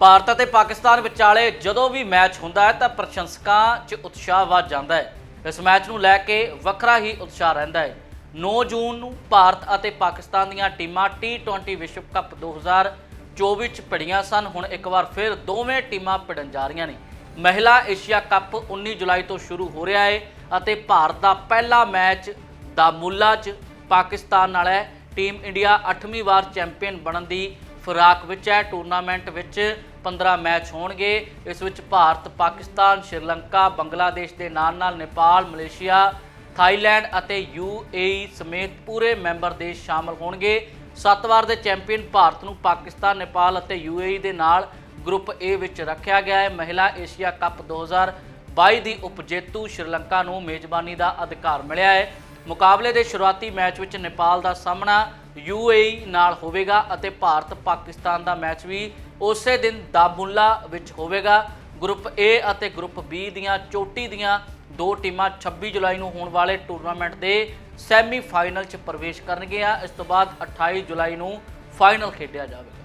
ਭਾਰਤ ਅਤੇ ਪਾਕਿਸਤਾਨ ਵਿਚਾਲੇ ਜਦੋਂ ਵੀ ਮੈਚ ਹੁੰਦਾ ਹੈ ਤਾਂ ਪ੍ਰਸ਼ੰਸਕਾਂ 'ਚ ਉਤਸ਼ਾਹ ਵੱਧ ਜਾਂਦਾ ਹੈ। ਇਸ ਮੈਚ ਨੂੰ ਲੈ ਕੇ ਵੱਖਰਾ ਹੀ ਉਤਸ਼ਾਹ ਰਹਿੰਦਾ ਹੈ। 9 ਜੂਨ ਨੂੰ ਭਾਰਤ ਅਤੇ ਪਾਕਿਸਤਾਨ ਦੀਆਂ ਟੀਮਾਂ T20 ਵਿਸ਼ਵ ਕੱਪ 2024 'ਚ ਭਿੜੀਆਂ ਸਨ। ਹੁਣ ਇੱਕ ਵਾਰ ਫਿਰ ਦੋਵੇਂ ਟੀਮਾਂ ਭਿੜਨ ਜਾ ਰਹੀਆਂ ਨੇ। ਮਹਿਲਾ ਏਸ਼ੀਆ ਕੱਪ 19 ਜੁਲਾਈ ਤੋਂ ਸ਼ੁਰੂ ਹੋ ਰਿਹਾ ਹੈ ਅਤੇ ਭਾਰਤ ਦਾ ਪਹਿਲਾ ਮੈਚ ਦਾਮੁੱਲਾ 'ਚ ਪਾਕਿਸਤਾਨ ਨਾਲ ਹੈ। ਟੀਮ ਇੰਡੀਆ 8ਵੀਂ ਵਾਰ ਚੈਂਪੀਅਨ ਬਣਨ ਦੀ ਫਿਰਾਕ ਵਿੱਚ ਹੈ, ਟੂਰਨਾਮੈਂਟ ਵਿੱਚ 15 ਮੈਚ ਹੋਣਗੇ। ਇਸ ਵਿੱਚ ਭਾਰਤ, ਪਾਕਿਸਤਾਨ, ਸ਼੍ਰੀਲੰਕਾ, ਬੰਗਲਾਦੇਸ਼ ਦੇ ਨਾਲ ਨਾਲ ਨੇਪਾਲ, ਮਲੇਸ਼ੀਆ, ਥਾਈਲੈਂਡ ਅਤੇ ਯੂਏਈ ਸਮੇਤ ਪੂਰੇ ਮੈਂਬਰ ਦੇਸ਼ ਸ਼ਾਮਲ ਹੋਣਗੇ। ਸੱਤ ਵਾਰ ਦੇ ਚੈਂਪੀਅਨ ਭਾਰਤ ਨੂੰ ਪਾਕਿਸਤਾਨ, ਨੇਪਾਲ ਅਤੇ ਯੂਏਈ ਦੇ ਨਾਲ ਗਰੁੱਪ ਏ ਵਿੱਚ ਰੱਖਿਆ ਗਿਆ ਹੈ। ਮਹਿਲਾ ਏਸ਼ੀਆ ਕੱਪ 2022 ਦੀ ਉਪਜੇਤੂ ਸ਼੍ਰੀਲੰਕਾ ਨੂੰ ਮੇਜ਼ਬਾਨੀ ਦਾ ਅਧਿਕਾਰ ਮਿਲਿਆ ਹੈ। ਮੁਕਾਬਲੇ ਦੇ ਸ਼ੁਰੂਆਤੀ ਮੈਚ ਵਿੱਚ ਨੇਪਾਲ ਦਾ ਸਾਹਮਣਾ ਯੂਏਈ ਨਾਲ ਹੋਵੇਗਾ ਅਤੇ ਭਾਰਤ ਪਾਕਿਸਤਾਨ ਦਾ ਮੈਚ ਵੀ ਉਸੇ ਦਿਨ ਦਾਬੁੱਲਾ ਵਿੱਚ ਹੋਵੇਗਾ। ਗਰੁੱਪ A ਅਤੇ ਗਰੁੱਪ B ਦੀਆਂ ਚੋਟੀ ਦੀਆਂ ਦੋ ਟੀਮਾਂ 26 ਜੁਲਾਈ ਨੂੰ ਹੋਣ ਵਾਲੇ ਟੂਰਨਾਮੈਂਟ ਦੇ ਸੈਮੀ ਫਾਈਨਲ 'ਚ ਪ੍ਰਵੇਸ਼ ਕਰਨਗੀਆਂ। ਇਸ ਤੋਂ ਬਾਅਦ 28 ਜੁਲਾਈ ਨੂੰ ਫਾਈਨਲ ਖੇਡਿਆ ਜਾਵੇਗਾ।